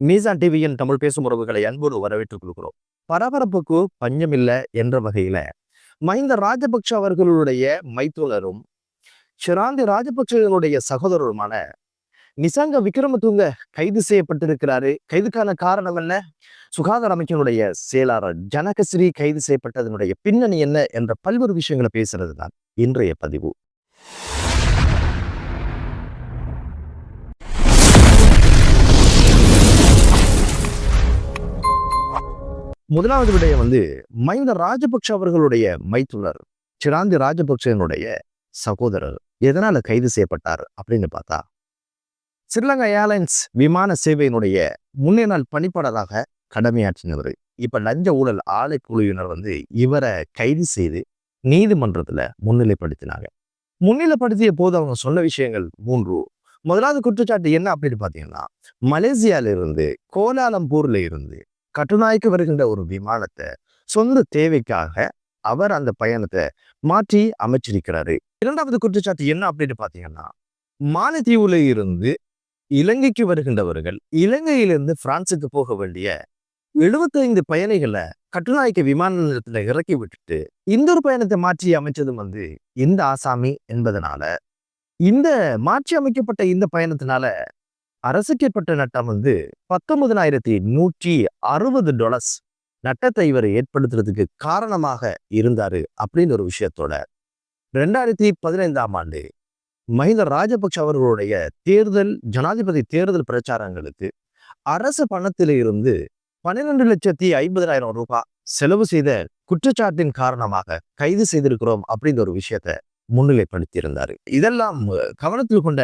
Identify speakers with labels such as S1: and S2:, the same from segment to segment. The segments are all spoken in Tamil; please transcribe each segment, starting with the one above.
S1: மீசான் டிவியின் தமிழ் பேசும் உறவுகளை அன்போடு வரவேற்றுக் கொள்கிறோம். பரபரப்புக்கு பஞ்சமில்லை என்ற வகையில மஹிந்த ராஜபக்ஷ அவர்களுடைய மைத்துனரும் ஷிராந்தி ராஜபக்ஷனுடைய சகோதரருமான நிசாங்க விக்ரமதுங்க கைது செய்யப்பட்டிருக்கிறாரு. கைதுக்கான காரணம் என்ன? சுகாதார அமைச்சனுடைய செயலாளர் ஜனகஸ்ரீ கைது செய்யப்பட்டதனுடைய பின்னணி என்ன? என்ற பல்வேறு விஷயங்களை பேசுறது தான் இன்றைய பதிவு. முதலாவது விடயம் வந்து மஹிந்த ராஜபக்ஷ அவர்களுடைய மைத்துனர் சிராந்தி ராஜபக்ஷனுடைய சகோதரர். எதனால கைது செய்யப்பட்டார் அப்படின்னு பார்த்தா ஸ்ரீலங்கா ஏர்லைன்ஸ் விமான சேவையினுடைய முன்னே நாள் பணிப்பாளராக கடமையாற்றினவர். இப்ப லஞ்ச ஊழல் ஆலைக்குழுவினர் வந்து இவரை கைது செய்து நீதிமன்றத்துல முன்னிலைப்படுத்தினாங்க. முன்னிலைப்படுத்திய போது அவங்க சொன்ன விஷயங்கள் மூன்று. முதலாவது குற்றச்சாட்டு என்ன அப்படின்னு பார்த்தீங்கன்னா மலேசியால இருந்து கோலாலம்பூர்ல இருந்து கட்டுநாய்க்கு வருகின்ற ஒரு விமானத்தை சொந்த தேவைக்காக அவர் அந்த பயணத்தை மாற்றி அமைச்சிருக்கிறாரு. இரண்டாவது குற்றச்சாட்டு என்ன அப்படின்னு பார்த்தீங்கன்னா மாலத்தீவுல இருந்து இலங்கைக்கு வருகின்றவர்கள் இலங்கையிலிருந்து பிரான்சுக்கு போக வேண்டிய எழுபத்தைந்து பயணிகளை கட்டுநாயக்க விமான நிலையத்துல இறக்கி விட்டுட்டு இந்த ஒரு பயணத்தை மாற்றி அமைச்சதும் வந்து இந்த ஆசாமி என்பதனால இந்த மாற்றி அமைக்கப்பட்ட இந்த பயணத்தினால அரசுக்கேற்பட்ட நட்டம் வந்து பத்தொன்பதினாயிரத்தி நூற்றி அறுபது டொலர்ஸ் நட்டத்தை இவர் ஏற்படுத்துறதுக்கு காரணமாக இருந்தாரு அப்படின்னு ஒரு விஷயத்தோட. ரெண்டாயிரத்தி பதினைந்தாம் ஆண்டு மஹிந்த ராஜபக்ஷ அவர்களுடைய தேர்தல் ஜனாதிபதி தேர்தல் பிரச்சாரங்களுக்கு அரசு பணத்தில இருந்து பன்னிரெண்டு லட்சத்தி ஐம்பதாயிரம் ரூபாய் செலவு செய்த குற்றச்சாட்டின் காரணமாக கைது செய்திருக்கிறோம் அப்படின்ற ஒரு விஷயத்த முன்னிலைப்படுத்தி இருந்தாரு இதெல்லாம் கவனத்தில் கொண்ட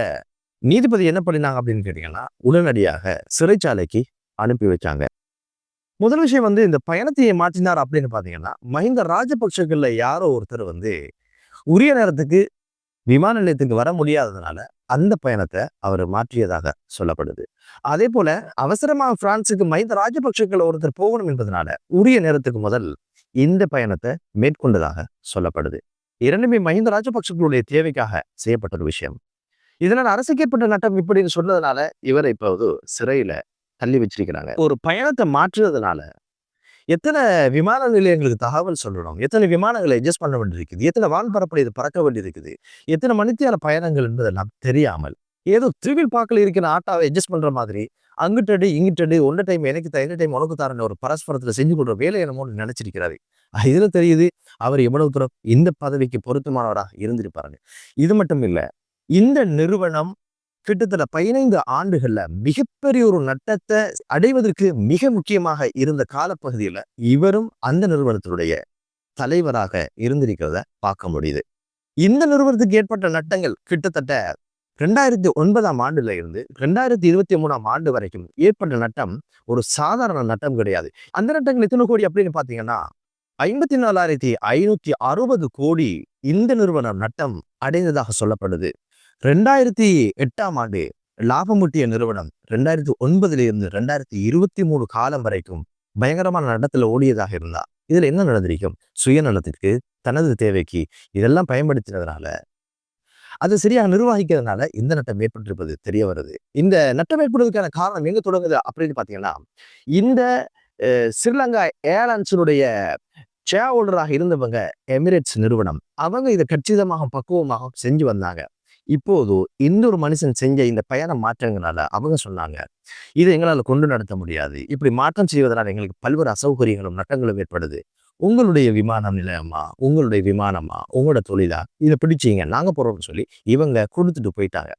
S1: நீதிபதி என்ன பண்ணினாங்க அப்படின்னு கேட்டீங்கன்னா உடனடியாக சிறைச்சாலைக்கு அனுப்பி வச்சாங்க. முதல் விஷயம் வந்து இந்த பயணத்தை மாற்றினார் அப்படின்னு பார்த்தீங்கன்னா மஹிந்த ராஜபக்ஷங்கள்ல யாரோ ஒருத்தர் வந்து உரிய நேரத்துக்கு விமான நிலையத்துக்கு வர முடியாததுனால அந்த பயணத்தை அவர் மாற்றியதாக சொல்லப்படுது. அதே போல அவசரமா பிரான்சுக்கு மஹிந்த ராஜபக்ஷக்கள் ஒருத்தர் போகணும் என்பதனால உரிய நேரத்துக்கு முதல் இந்த பயணத்தை மேற்கொண்டதாக சொல்லப்படுது. இரண்டுமே மஹிந்த ராஜபக்ஷங்களுடைய தேவைக்காக செய்யப்பட்ட ஒரு விஷயம். இதனால் அரசுக்கேற்பட்ட நட்டம் இப்படின்னு சொன்னதுனால இவரை இப்போது சிறையில தள்ளி வச்சிருக்கிறாங்க. ஒரு பயணத்தை மாற்றுறதுனால எத்தனை விமான நிலையங்களுக்கு தகவல் சொல்லணும் எத்தனை விமானங்களை அட்ஜஸ்ட் பண்ண வேண்டியிருக்குது எத்தனை வான்பரப்பில் இது பறக்க வேண்டியிருக்குது எத்தனை மணித்தியால பயணங்கள் என்பதெல்லாம் தெரியாமல் ஏதோ திருவில் பார்க்கல இருக்கிற ஆட்டாவை அட்ஜஸ்ட் பண்ற மாதிரி அங்கிட்டடி இங்கிட்டடி ஒன்ன டைம் எனக்கு தான் என்ன டைம் உனக்கு தாரன் ஒரு பரஸ்பரத்தில் செஞ்சு கொடுற வேலை என்னமோன்னு நினைச்சிருக்கிறாரு. இதில் தெரியுது அவர் எவ்வளவு தூரம் இந்த பதவிக்கு பொருத்தமானவராக இருந்திருப்பாருங்க இது மட்டும் இல்லை இந்த நிறுவனம் கிட்டத்தட்ட பதினைந்து ஆண்டுகள்ல மிகப்பெரிய ஒரு நட்டத்தை அடைவதற்கு மிக முக்கியமாக இருந்த காலப்பகுதியில இவரும் அந்த நிறுவனத்தினுடைய தலைவராக இருந்திருக்கிறத பார்க்க முடியுது. இந்த நிறுவனத்துக்கு ஏற்பட்ட நட்டங்கள் கிட்டத்தட்ட ரெண்டாயிரத்தி ஒன்பதாம் ஆண்டுல இருந்து ரெண்டாயிரத்தி இருபத்தி மூணாம் ஆண்டு வரைக்கும் ஏற்பட்ட நட்டம் ஒரு சாதாரண நட்டம் கிடையாது. அந்த நட்டங்கள் எத்தனை கோடி அப்படின்னு பாத்தீங்கன்னா ஐம்பத்தி நாலாயிரத்தி ஐநூத்தி அறுபது கோடி இந்த நிறுவனம் நட்டம் அடைந்ததாக சொல்லப்படுது. ரெண்டாயிரத்தி எட்டாம் ஆண்டு லாபமூட்டிய நிறுவனம் ரெண்டாயிரத்தி ஒன்பதுல இருந்து ரெண்டாயிரத்தி இருபத்தி மூணு காலம் வரைக்கும் பயங்கரமான நடத்துல ஓடியதாக இருந்தா. இதுல என்ன நடந்திருக்கும்? சுயநலத்திற்கு தனது தேவைக்கு இதெல்லாம் பயன்படுத்தினதுனால அது சரியாக நிர்வகிக்கிறதுனால இந்த நட்டம் ஏற்பட்டிருப்பது தெரிய வருது. இந்த நட்டம் ஏற்படுவதற்கான காரணம் எங்க தொடங்குது அப்படின்னு பாத்தீங்கன்னா இந்த ஸ்ரீலங்கா ஏர்லைன்ஸினுடைய ஷேர் ஹோல்டராக இருந்தவங்க எமிரேட்ஸ் நிறுவனம் அவங்க இதை கச்சிதமாக பக்குவமாக செஞ்சு வந்தாங்க. இப்போது இன்னொரு மனுஷன் செஞ்ச இந்த பயண மாற்றங்களால அவங்க சொன்னாங்க இதை எங்களால் கொண்டு நடத்த முடியாது. இப்படி மாற்றம் செய்வதனால் எங்களுக்கு பல்வேறு அசௌகரியங்களும் நட்டங்களும் ஏற்படுது. உங்களுடைய விமானம் நிலையமா? உங்களுடைய விமானமா? உங்களோட தொழிலா? இதை பிடிச்சிங்க நாங்க போறோம்னு சொல்லி இவங்க கொடுத்துட்டு போயிட்டாங்க.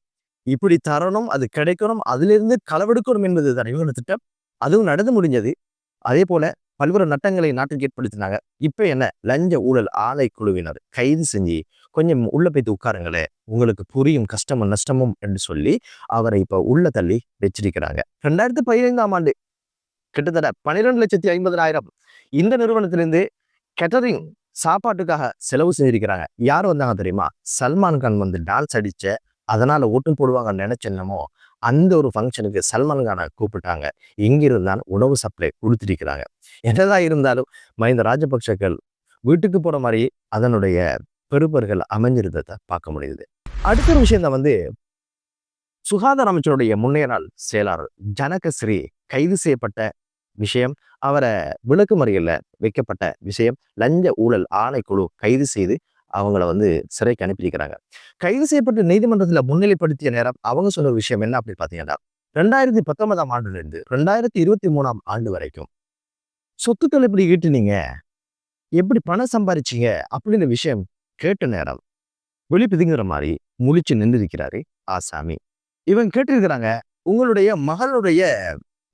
S1: இப்படி தரணும் அது கிடைக்கணும் அதிலிருந்து களவெடுக்கணும் என்பது தான் இவங்களோட திட்டம். அதுவும் நடந்து முடிஞ்சது. அதே போல பல்வேறு நட்டங்களை நாட்டுக்கு ஏற்படுத்தினாங்க. இப்போ என்ன? லஞ்ச ஊழல் ஆலை குழுவினர் கைது செஞ்சு கொஞ்சம் உள்ள போய்த்து உட்காருங்களே உங்களுக்கு புரியும் கஷ்டமும் நஷ்டமும் என்று சொல்லி அவரை இப்போ உள்ள தள்ளி வச்சிருக்கிறாங்க. ரெண்டாயிரத்தி பதினைந்தாம் ஆண்டு கிட்டத்தட்ட பன்னிரெண்டு லட்சத்தி ஐம்பதாயிரம் இந்த நிறுவனத்திலிருந்து கேட்டரிங் சாப்பாட்டுக்காக செலவு செஞ்சிருக்கிறாங்க யார் வந்தாங்க தெரியுமா? சல்மான் கான் வந்து டான்ஸ் அடிச்ச அதனால ஓட்டு போடுவாங்கன்னு நினைச்சென்னமோ அந்த ஒரு ஃபங்க்ஷனுக்கு சல்மான் கானை கூப்பிட்டாங்க. இங்கிருந்தான் உணவு சப்ளை கொடுத்துருக்கிறாங்க. என்னதான் இருந்தாலும் மஹிந்த ராஜபக்சர்கள் வீட்டுக்கு போற மாதிரி அதனுடைய பெறுபர்கள் அமைஞ்சிருந்ததை பார்க்க முடியுது. அடுத்த ஒரு விஷயம் தான் வந்து சுகாதார அமைச்சருடைய முன்னைய நாள் செயலாளர் ஜனகஸ்ரீ கைது செய்யப்பட்ட விஷயம் அவரை விளக்குமறியல்ல வைக்கப்பட்ட விஷயம் லஞ்ச ஊழல் ஆணைக்குழு கைது செய்து அவங்கள வந்து சிறைக்கு அனுப்பியிருக்கிறாங்க. கைது செய்யப்பட்டு நீதிமன்றத்துல முன்னிலைப்படுத்திய நேரம் அவங்க சொன்ன விஷயம் என்ன அப்படின்னு பாத்தீங்கன்னா ரெண்டாயிரத்தி பத்தொன்பதாம் ஆண்டுல இருந்து ரெண்டாயிரத்தி இருபத்தி மூணாம் ஆண்டு வரைக்கும் சொத்துக்கள் எப்படி ஈட்டுனீங்க? எப்படி பணம் சம்பாரிச்சீங்க? அப்படின்ற விஷயம் கேட்ட நேரம் வெளிப்பிதுங்கிற மாதிரி முழிச்சு நின்றிருக்கிறாரு ஆசாமி இவன் கேட்டிருக்கிறாங்க உங்களுடைய மகளுடைய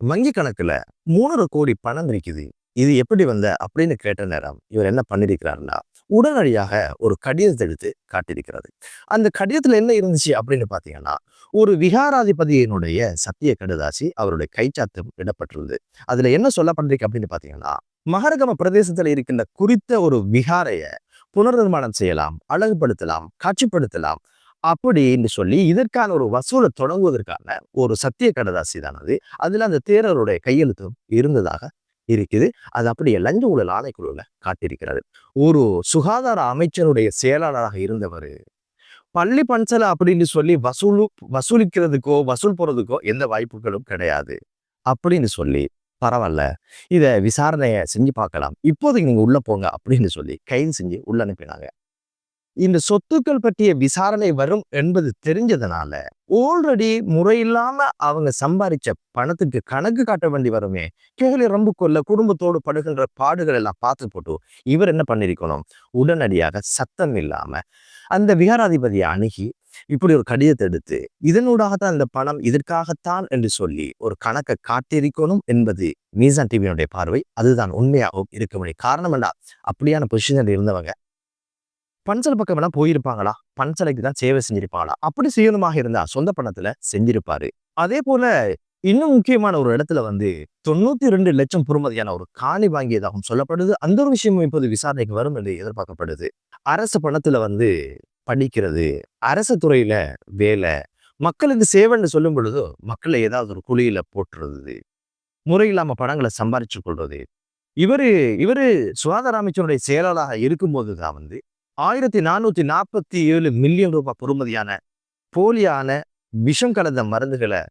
S1: வங்கி கணக்குல மூணரை கோடி பணம் இருக்குது. இது எப்படி வந்த? அப்படின்னு கேட்ட நேரம் இவர் என்ன பண்ணிருக்கிறாருன்னா உடனடியாக ஒரு கடிதத்தை எடுத்து காட்டியிருக்கிறாரு. அந்த கடிதத்துல என்ன இருந்துச்சு அப்படின்னு பாத்தீங்கன்னா ஒரு விகாராதிபதியினுடைய சத்திய கடுதாசி அவருடைய கைச்சாத்து இடப்பட்டிருந்தது. அதுல என்ன சொல்லப்பட்டிருக்கு அப்படின்னு பாத்தீங்கன்னா மகரகம பிரதேசத்துல இருக்கின்ற குறித்த ஒரு விகாரைய புனர்நிர்மாணம் செய்யலாம் அழகுபடுத்தலாம் காட்சிப்படுத்தலாம் அப்படின்னு சொல்லி இதற்கான ஒரு வசூலை தொடங்குவதற்கான ஒரு சத்திய கடதாசி தான் அது அந்த தேரருடைய கையெழுத்தும் இருந்ததாக இருக்குது. அது அப்படியே லஞ்ச ஊழல் ஆணைக்குழுவில் காட்டியிருக்கிறது. ஒரு சுகாதார அமைச்சருடைய செயலாளராக இருந்தவர் பள்ளி பஞ்சலை அப்படின்னு சொல்லி வசூலு வசூலிக்கிறதுக்கோ வசூல் போகிறதுக்கோ எந்த வாய்ப்புகளும் கிடையாது. அப்படின்னு சொல்லி பரவாயில்ல இதை விசாரணையை செஞ்சு பார்க்கலாம் இப்போதைக்கு நீங்கள் உள்ளே போங்க அப்படின்னு சொல்லி கைது செஞ்சு உள்ளே அனுப்பினாங்க. இந்த சொத்துக்கள் பற்றிய விசாரணை வரும் என்பது தெரிஞ்சதுனால ஆல்ரெடி முறையில்லாம அவங்க சம்பாதிச்ச பணத்துக்கு கணக்கு காட்ட வேண்டி வருமே. கேலி ரொம்ப கொல்ல குடும்பத்தோடு படுகின்ற பாடுகள் எல்லாம் பார்த்து போட்டு இவர் என்ன பண்ணிருக்கணும்? உடனடியாக சத்தம் இல்லாம அந்த விகாராதிபதியை அணுகி இப்படி ஒரு கடிதத்தை எடுத்து இதனூடாகத்தான் இந்த பணம் இதற்காகத்தான் என்று சொல்லி ஒரு கணக்கை காட்டியிருக்கணும் என்பது மீசான் டிவியினுடைய பார்வை. அதுதான் உண்மையாகவும் இருக்க முடியும் காரணம். என்ன அப்படியான பொசிஷனில் இருந்தவங்க பஞ்சல் பக்கம் எல்லாம் போயிருப்பாங்களா? பஞ்சலைக்கு தான் சேவை செஞ்சிருப்பாங்களா? அப்படி செய்யணுமாக இருந்தா சொந்த பணத்துல செஞ்சிருப்பாரு. அதே போல இன்னும் முக்கியமான ஒரு இடத்துல வந்து தொண்ணூத்தி ரெண்டு லட்சம் பொறுமதியான ஒரு காணி வாங்கியதாகவும் சொல்லப்படுது. அந்த ஒரு விஷயமும் இப்போது விசாரணைக்கு வரும் என்று எதிர்பார்க்கப்படுது. அரசு பணத்துல வந்து படிக்கிறது அரசு துறையில வேலை மக்களுக்கு சேவைன்னு சொல்லும் பொழுதோ மக்களை ஏதாவது ஒரு குழியில போட்டுறது முறை இல்லாம பணங்களை சம்பாரிச்சு கொள்வது. இவரு இவரு சுகாதார அமைச்சருடைய செயலாளராக இருக்கும்போது தான் வந்து ஆயிரத்தி நானூத்தி நாற்பத்தி ஏழு மில்லியன் ரூபாய் பொறுமதியான போலியான விஷம் கலந்த மருந்துகளை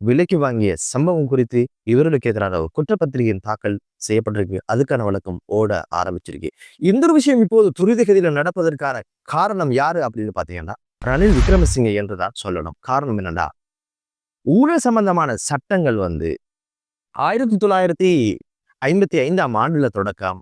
S1: விலைக்கு வாங்கிய சம்பவம் குறித்து இவர்களுக்கு எதிரான ஒரு குற்றப்பத்திரிகையின் தாக்கல் செய்யப்பட்டிருக்கு. அதுக்கான வழக்கம் ஓட ஆரம்பிச்சிருக்கு. இந்த ஒரு விஷயம் இப்போது துரிதகதியில் நடப்பதற்கான காரணம் யாரு அப்படின்னு பார்த்தீங்கன்னா ரணில் விக்ரமசிங்கே என்றுதான் சொல்லணும். காரணம் என்னன்னா ஊழல் சம்பந்தமான சட்டங்கள் வந்து ஆயிரத்தி தொள்ளாயிரத்தி ஐம்பத்தி ஐந்தாம் ஆண்டுல தொடக்கம்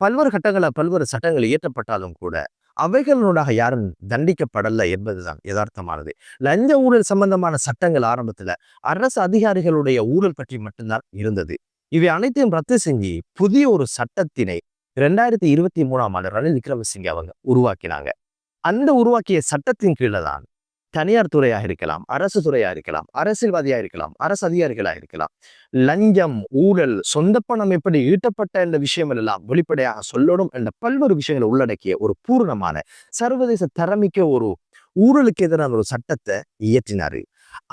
S1: பல்வேறு கட்டங்களில் பல்வேறு சட்டங்கள் இயற்றப்பட்டாலும் கூட அவைகளோடாக யாரும் தண்டிக்கப்படலை என்பதுதான் யதார்த்தமானது. லஞ்ச ஊழல் சம்பந்தமான சட்டங்கள் ஆரம்பத்துல அரசு அதிகாரிகளுடைய ஊழல் பற்றி மட்டும்தான் இருந்தது. இவை அனைத்தையும் ரத்து செஞ்சு புதிய ஒரு சட்டத்தினை ரெண்டாயிரத்தி இருபத்தி மூணாம் ஆண்டு ரணில் விக்ரமசிங்கே அவங்க உருவாக்கினாங்க. அந்த உருவாக்கிய சட்டத்தின் கீழே தான் தனியார் துறையாக இருக்கலாம் அரசு துறையாக இருக்கலாம் அரசியல்வாதியாக இருக்கலாம் அரசு அதிகாரிகளாக இருக்கலாம். லஞ்சம் ஊழல் சொந்த பணம் எப்படி ஈட்டப்பட்ட என்ற விஷயங்கள் எல்லாம் வெளிப்படையாக சொல்லணும் என்ற பல்வேறு விஷயங்களை உள்ளடக்கிய ஒரு பூர்ணமான சர்வதேச தரமிக்க ஒரு ஊழலுக்கு எதிரான ஒரு சட்டத்தை இயற்றினாரு.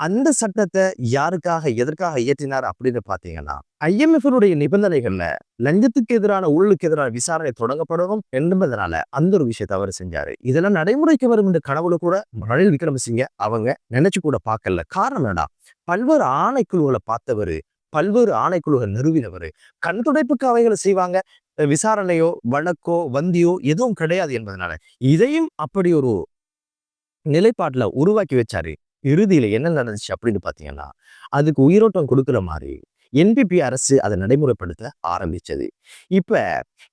S1: அந்த சட்டத்தை யாருக்காக எதற்காக இயற்றினார் அப்படின்னு பார்த்தீங்கன்னா ஐஎம்எஃப்னுடைய நிபந்தனைகள்ல லஞ்சத்துக்கு எதிரான ஊழலுக்கு எதிரான விசாரணை தொடங்கப்படணும் என்பதனால அந்த ஒரு விஷயத்தை அவர் செஞ்சாரு. இதெல்லாம் நடைமுறைக்கு வரும் என்ற கனவுல கூட ரணில் விக்ரமசிங்க அவங்க நினைச்சு கூட பார்க்கல. காரணம் என்னடா பல்வேறு ஆணைக்குழுகளை பார்த்தவர் பல்வேறு ஆணைக்குழுகள் நிறுவினவர் கண் துடைப்புக்கு அவைகளை செய்வாங்க. விசாரணையோ வழக்கோ வந்தியோ எதுவும் கிடையாது என்பதனால இதையும் அப்படி ஒரு நிலைப்பாட்டுல உருவாக்கி வச்சாரு. இறுதியில் என்ன நடந்துச்சு அப்படின்னு பாத்தீங்கன்னா அதுக்கு உயிரோட்டம் கொடுக்குற மாதிரி என்பிபி அரசு அதை நடைமுறைப்படுத்த ஆரம்பிச்சது. இப்ப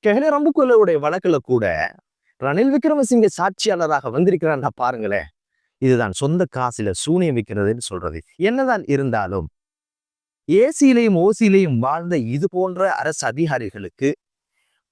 S1: கெஹலே ரம்புக்குள்ளவுடைய வழக்குல கூட ரணில் விக்ரமசிங்க சாட்சியாளராக வந்திருக்கிறான்னா பாருங்களேன். இதுதான் சொந்த காசுல சூனியம் விற்கிறதுன்னு சொல்றது. என்னதான் இருந்தாலும் ஏசியிலையும் ஓசியிலையும் வாழ்ந்த இது போன்ற அரசு அதிகாரிகளுக்கு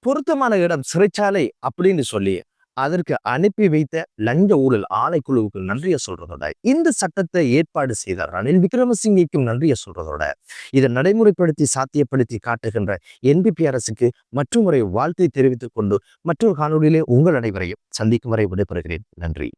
S1: பொருத்தமான இடம் சிறைச்சாலை அப்படின்னு சொல்லி அதற்கு அனுப்பி வைத்த லஞ்ச ஊழல் ஆணைக்குழுவுக்கு நன்றியை சொல்றதோட இந்த சட்டத்தை ஏற்பாடு செய்த ரணில் விக்ரமசிங்கைக்கும் நன்றியை சொல்றதோட. இதை நடைமுறைப்படுத்தி சாத்தியப்படுத்தி காட்டுகின்ற என்பிபி அரசுக்கு மற்றும் முறை வாழ்த்தை தெரிவித்துக் கொண்டு மற்றொரு காணொலியிலே உங்கள் அனைவரையும் சந்திக்கும் வரை விடைபெறுகிறேன். நன்றி.